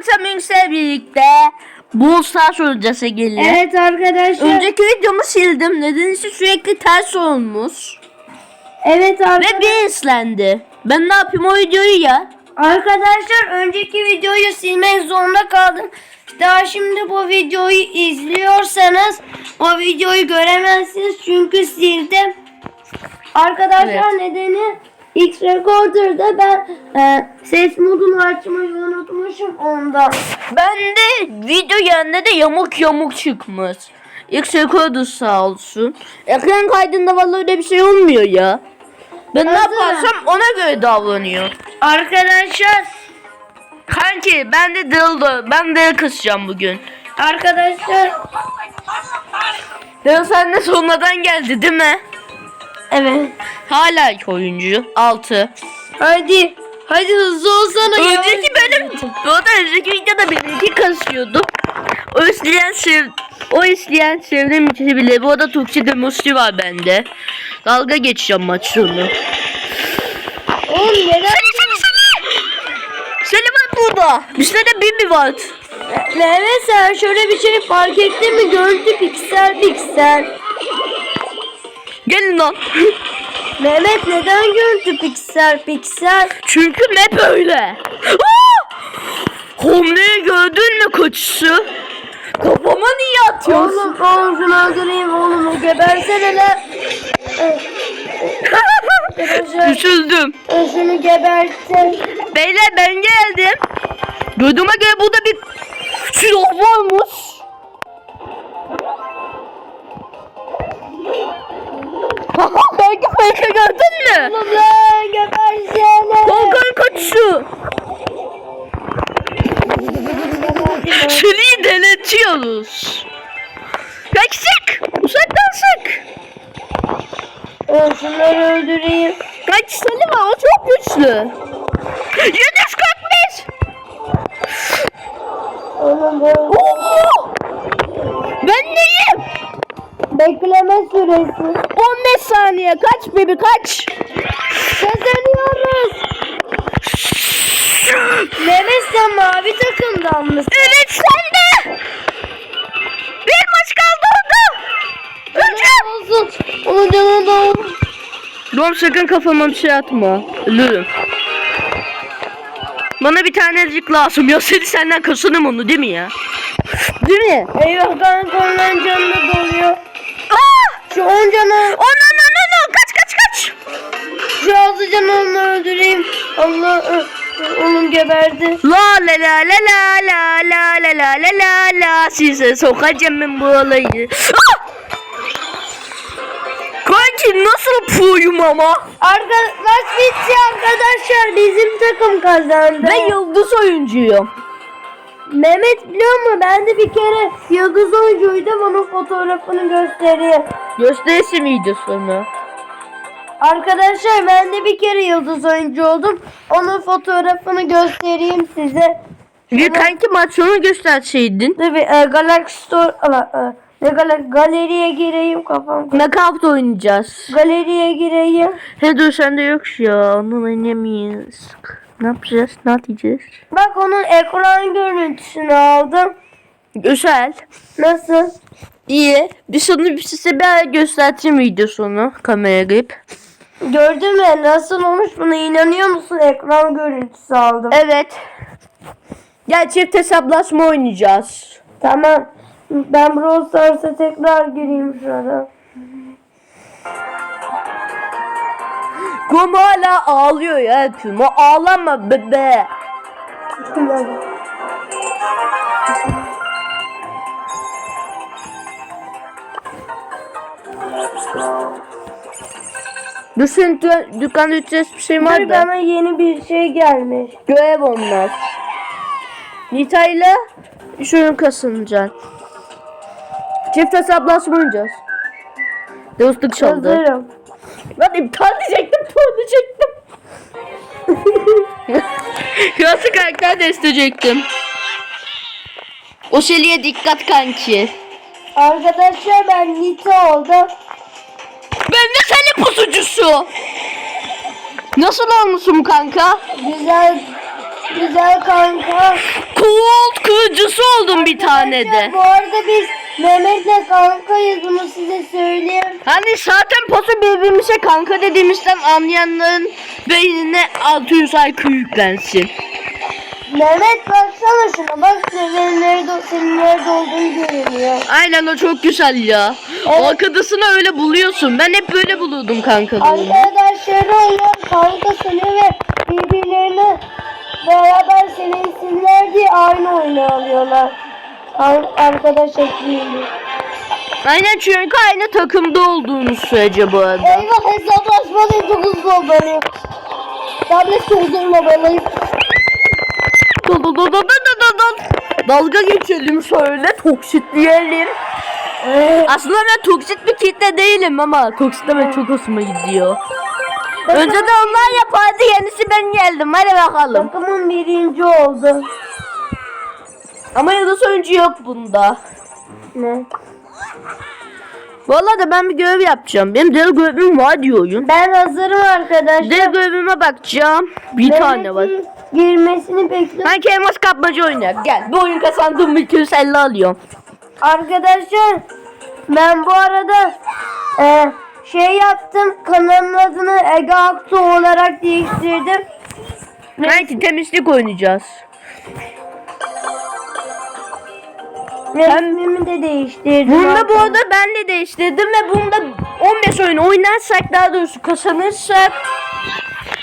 akşam Yüksel'le birlikte Brawl Stars oynayacağız Ege'yle. Evet arkadaşlar. Önceki videomu sildim. Nedense sürekli ters olmuş. Evet Ve arkadaşlar. bir islendi. Ben ne yapayım o videoyu ya? Arkadaşlar önceki videoyu silmek zorunda kaldım. Daha şimdi bu videoyu izliyorsanız o videoyu göremezsiniz çünkü sildim. Arkadaşlar nedeni X Recorder'da ben e, ses modunu açmayı unutmuşum ondan. Ben de video yerinde de yamuk yamuk çıkmış. X rekordu sağ olsun. Ekran kaydında vallahi öyle bir şey olmuyor ya. Ben ne Hazır. yaparsam ona göre davranıyor. Arkadaşlar Kanki ben de dildo. Ben de kısacağım bugün. arkadaşlar Dil sen de sonradan geldi değil mi? Evet. Hala iki oyuncu. 6. Hadi hadi hızlı olsana ya. Önceki bölüm bu arada önceki videoda benimki kasıyordu. O isteyen sev o isteyen çevrim içi bile. Bu arada Türkçe demosu var bende. Dalga geçeceğim maç sonu. Oğlum neden? Seni seni! Seni var burada. Bizde de Bibi var. Mehmet sen şöyle bir şey fark ettin mi? Görüntü piksel piksel. Gelin lan. Mehmet neden görüntü piksel piksel? Çünkü map öyle. Homleyi gördün mü koçusu? Kafama niye atıyorsun? Oğlum oğlum şunu öldüreyim oğlum gebersene lan. Üzüldüm. şunu gebertin. Beyler ben geldim. Duyduğuma göre burada bir silah varmış. Thank you. 15 saniye kaç bebi kaç? Kazanıyoruz. Mehmet sen mavi takımdan mısın? Evet sen de. Bir maç kaldı orada. Öleceğim. Olsun. Onun canı da olur. Dom sakın kafama bir şey atma. Ölürüm. Bana bir tanecik lazım. Ya seni senden kasanım onu değil mi ya? Değil mi? Eyvah kanka onların canını doluyor. Geberdi. La la la la la la la la la la la la size sokacağım ben bu olayı. Ah! Kanki nasıl puyum ama? Arka, maç bitti arkadaşlar. Bizim takım kazandı. Ben yıldız oyuncuyum. Mehmet biliyor musun? Ben de bir kere yıldız oyuncuydum. Onun fotoğrafını göstereyim. Gösterisi miydi sonra? Arkadaşlar ben de bir kere yıldız oyuncu oldum. Onun fotoğrafını göstereyim size. Bir kanki maç sonu gösterseydin. Tabii e, Galaxy Store ala, e, ne Gal- galeriye gireyim kafam. Knockout oynayacağız. Galeriye gireyim. He dur sende yok ya. Onu oynayamayız. Ne yapacağız? Ne yapacağız? Bak onun ekran görüntüsünü aldım. Güzel. Nasıl? İyi. Bir sonu bir size bir göstereceğim video sonu. Kamera grip. Gördün mü nasıl olmuş buna inanıyor musun? Ekran görüntüsü aldım. Evet. Gel çift hesaplaşma oynayacağız. Tamam. Ben Brawl Stars'a tekrar gireyim şurada. Kum hala ağlıyor ya Kum. Ağlama bebe. Düşün dü- dükkanda ücretsiz bir şey var Dur da. bana yeni bir şey gelmiş. Görev onlar. Nita'yla şunun kasınacaksın. Çift hesaplaşma oynayacağız. Dostluk çaldı. Hazırım. Ben iptal diyecektim, iptal diyecektim. Nasıl karakter değiştirecektim. O şeliye dikkat kanki. Arkadaşlar ben Nita oldum. Senin pusucusu. Nasıl olmuşum kanka? Güzel güzel kanka. Cool. satıcısı oldum bir tane de. Bu arada biz Mehmet'le kankayız bunu size söyleyeyim. Hani zaten posu birbirimize kanka dediğimizden anlayanların beynine 600 IQ yüklensin. Mehmet baksana şuna bak senin nerede, senin nerede olduğunu görünüyor. Aynen o çok güzel ya. O Evet. arkadaşını öyle buluyorsun. Ben hep böyle bulurdum kankalığımı. Arkadaşları onlar kanka sanıyor ve birbirlerini beraber sevsinler diye aynı oyunu alıyorlar. Arkadaş ekliğini. Aynen çünkü aynı takımda olduğunuz sürece bu arada. Eyvah hesaplaşmalıyım çok hızlı olmalıyım. Tablet çok hızlı dal. Dalga geçelim şöyle toksitleyelim. Aslında ben toksit bir kitle değilim ama toksitleme çok hoşuma gidiyor. Önce de onlar yapardı yenisi ben geldim hadi bakalım. Takımın birinci oldu. Ama yıldız oyuncu yok bunda. Ne? Vallahi da ben bir görev yapacağım. Benim dev görevim var diyor oyun. Ben hazırım arkadaşlar. Dev görevime bakacağım. Bir tane var. Girmesini bekliyorum. Sanki elmas kapmaca oynar. Gel bu oyun kazandım 250 alıyorum. Arkadaşlar ben bu arada e, şey yaptım kanalın adını Ege Aktu olarak değiştirdim. Neyse temizlik oynayacağız. Resmimi de değiştirdim. Bunda bu arada ben de değiştirdim ve bunda 15 oyun oynarsak daha doğrusu kazanırsak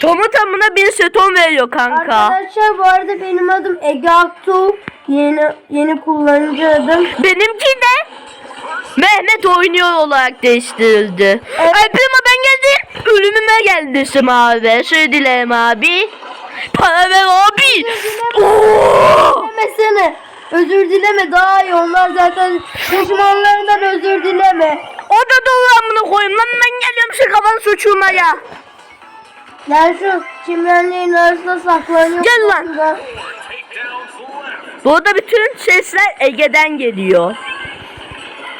tamı tamına 1000 seton veriyor kanka. Arkadaşlar bu arada benim adım Ege Aktu. Yeni yeni kullanıcı adım. Benimki de Mehmet oynuyor olarak değiştirildi. Evet. Ay prima ben geldim. Ölümüme geldim abi. Özür dilerim abi. Para ver abi. Oo! Demesene. Özür dileme daha iyi. Onlar zaten düşmanlarından özür dileme. O da doğru amına koyayım lan ben geliyorum şu kafanı suçurmaya. Ben şu çimenlerin arasında saklanıyorum. Gel lan. Bu arada bütün sesler Ege'den geliyor.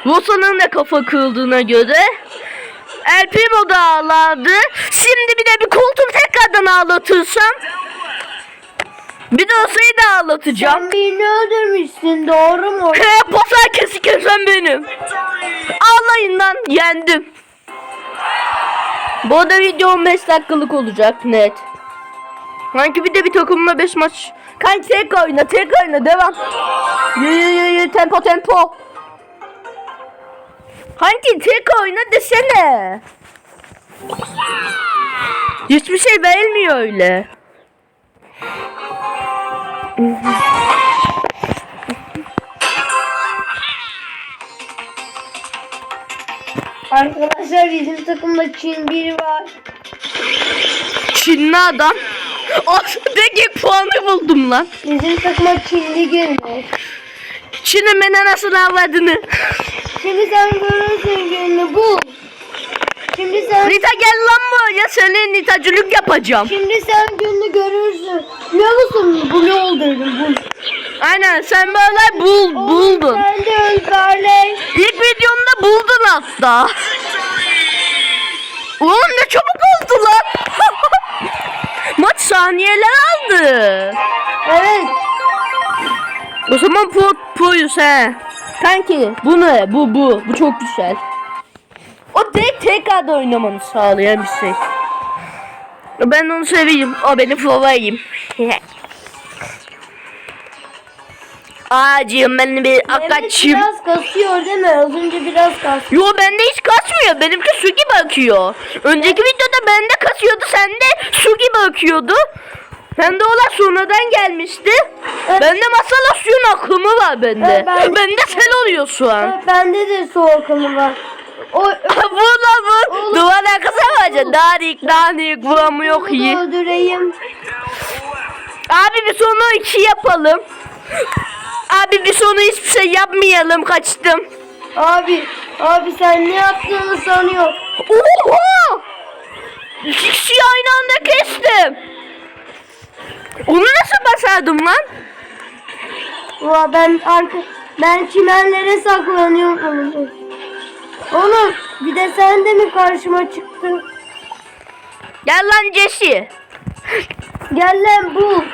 Rosa'nın da kafa kırıldığına göre El Primo da ağladı. Şimdi bir de bir koltuğu tekrardan ağlatırsam bir de Rosa'yı da ağlatacağım. Sen birini öldürmüşsün doğru mu? He pasar kesik kesen benim. Ağlayın lan yendim. Bu arada video 15 dakikalık olacak net. Sanki bir de bir takımla 5 maç. Kanki tek oyna tek oyna devam. Yü yü yü yü tempo tempo. Kanki tek oyna desene. Hiçbir şey verilmiyor öyle. Arkadaşlar bizim takımda Çin biri var. Çinli adam. Aslındaki puanı buldum lan. Bizim takıma Çinli girmiş. Çin'in beni nasıl avladığını. Şimdi sen görürsün gününü bul. Şimdi sen Nita gel lan buraya seni nitacılık yapacağım. şimdi sen gününü görürsün. Biliyor musun? Blue öldürdüm bul. Aynen sen böyle bul buldun. Sen de öldürle. İlk videomda hatta. Oğlum ne çabuk oldu lan. Maç saniyeler aldı. Evet. O zaman pro, proyuz he. Kanki bu ne? Bu bu. Bu çok güzel. O tek tekrar oynamanı sağlayan bir şey. Ben onu seveyim. O benim favorim. Acım ben bir Evet akaçım. biraz kasıyor değil mi? Az önce biraz kasıyor. Yo bende hiç kasmıyor. Benimki su gibi akıyor. Önceki videoda bende kasıyordu. Sende su gibi akıyordu. Bende olan sonradan gelmişti. Evet. Bende masala suyun akımı var bende. Evet, ben- Bende sel oluyor şu an. Evet, bende de su akımı var. O lan vur. Oğlum. Duvar arkası var Danik danik vuramıyor iyi. Onu öldüreyim. Abi bir sonu iki yapalım. Abi bir sonu hiçbir şey yapmayalım kaçtım. Abi, abi sen ne yaptığını sanıyor. Oha! İki kişiyi aynı anda kestim. Onu nasıl başardım lan? Ulan ben arka ben çimenlere saklanıyorum. Oğlum bir de sen de mi karşıma çıktın? Gel lan Jesse. Gel lan bu.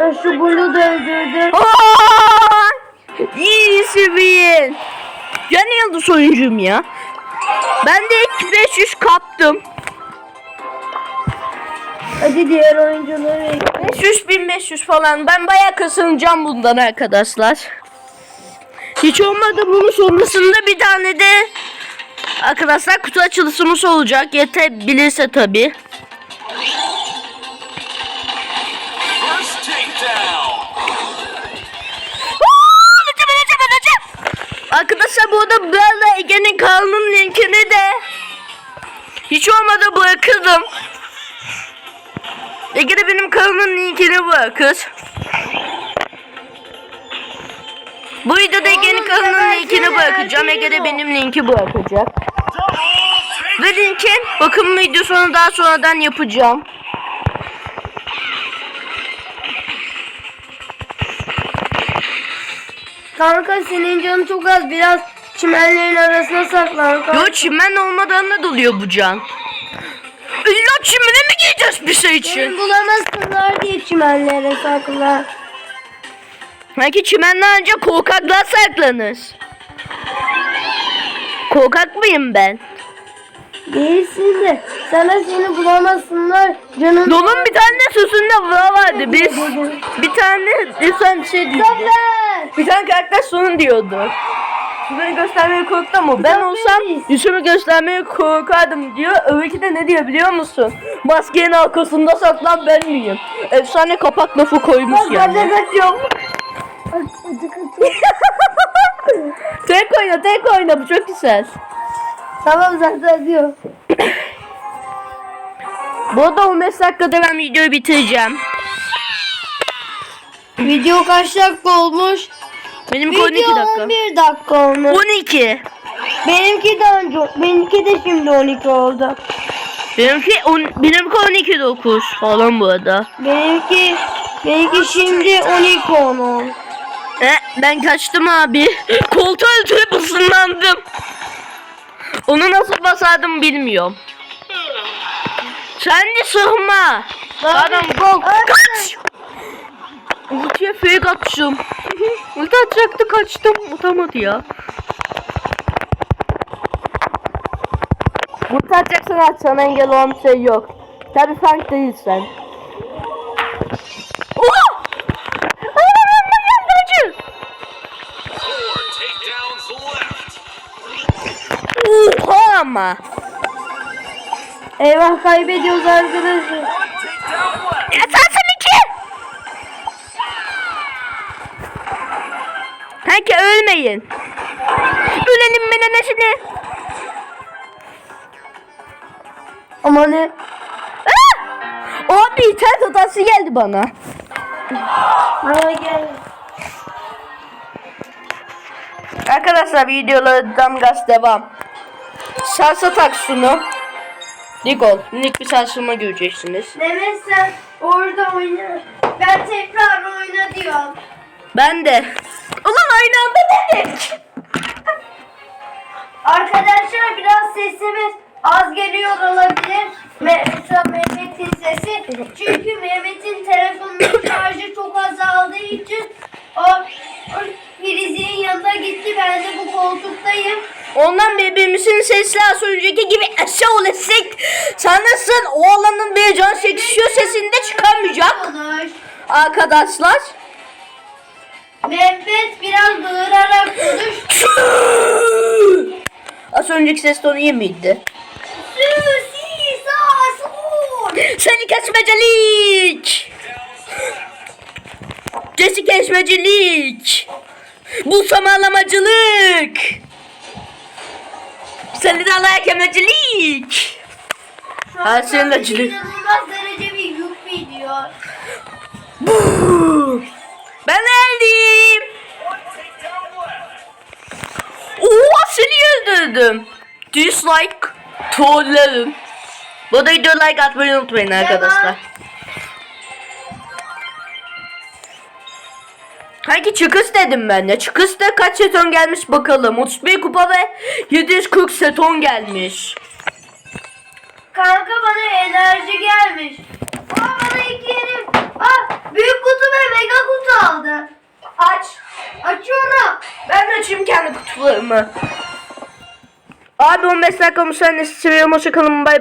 Ben şu bunu da öldürdüm. Aa! İyisi bin. Ya ne yıldız oyuncuyum ya? Ben de ilk 500 kaptım. Hadi diğer oyuncuları ekle. 500 1500 falan. Ben bayağı kazanacağım bundan arkadaşlar. Hiç olmadı bunun sonrasında bir tane de arkadaşlar kutu açılışımız olacak. Yetebilirse tabi. Arkadaşlar bu arada böyle Ege'nin kanalının linkini de hiç olmadı bırakırım. Ege de benim kanalımın linkini bırakır. Bu videoda Ege'nin kanalının linkini bırakacağım. Ege de benim linki bırakacak. Ve linkin bakım videosunu daha sonradan yapacağım. Kanka senin canın çok az. Biraz çimenlerin arasına saklan. Kanka. Yo çimen olmadan da doluyor bu can. İlla çimene mi gideceğiz bir şey için? Beni bulamazsınlar diye çimenlere saklan. Belki çimenden önce korkaklar saklanır. Korkak mıyım ben? Değilsin de sana seni bulamazsınlar. Canın Dolun bir tane sözünde var vardı. Biz bir tane insan bir şey. Zafer! Bir tane karakter sonun diyordu. Yüzünü göstermeye korktu ama ben olsam yüzümü göstermeye korkardım diyor. Öbürki de ne diyor biliyor musun? Maskenin arkasında saklan ben miyim? Efsane kapak lafı koymuş Bak ben yani. de kaçıyorum. tek oyna tek oyna bu çok güzel. Tamam zaten diyor. Bu arada 15 dakikada ben videoyu bitireceğim. Video kaç dakika olmuş? Benimki 12 Video dakika. 11 dakika olmuş. 12. Benimki de önce, benimki de şimdi 12 oldu. Benimki, on, benimki 12 9 falan bu arada. Benimki, benimki şimdi 12 10 oldu. E, ben kaçtım abi. Koltuğa ötürü ısınlandım. Onu nasıl basardım bilmiyorum. Sen de sıkma. Adam bok. Kaç. Ultiye fake atmışım. Ulti atacaktı kaçtım. Atamadı ya. Ulti atacaksın at sana engel olan bir şey yok. Tabi Frank değilsen. Ama. Eyvah kaybediyoruz arkadaşlar. Esasın iki. Kanka ölmeyin. Ölelim menemesini. Ama ne? Ah! Abi internet hatası geldi bana. Bana gel. Arkadaşlar videolardan gaz devam. Salsa taksunu. Ligol. Minik bir sarsılma göreceksiniz. Mehmet sen orada oyna. Ben tekrar oyna diyorum. Ben de. Ulan aynı anda dedik. Arkadaşlar biraz sesimiz az geliyor olabilir. Mesela Mehmet'in sesi. Çünkü Mehmet'in telefonunun şarjı çok azaldığı için o, o prizin yanına gitti. Ben de bu koltuktayım. Ondan birbirimizin sesli az önceki gibi aşağı olesek sanırsın o alanın bir can çekişiyor sesinde çıkamayacak arkadaşlar. Mehmet biraz bağırarak konuş. az önceki ses tonu iyi miydi? Seni kesmecelik. Cesi kesmecilik. Bu samanlamacılık. Seni de alaya Ha, anda senin acılı. İnanılmaz derece bir yük biliyor. Ben geldim. Oha seni öldürdüm. Dislike trollerim. Bu arada video like atmayı unutmayın arkadaşlar. Hangi çıkış dedim ben de. Çıkışta kaç seton gelmiş bakalım. 31 kupa ve 740 seton gelmiş. Kanka bana enerji gelmiş. Aa bana iki yeni Aa, büyük kutu ve mega kutu aldı. Aç. Açıyorum. Ben de açayım kendi kutularımı. Abi 15 dakika müsaade istiyorum. Hoşçakalın. Bay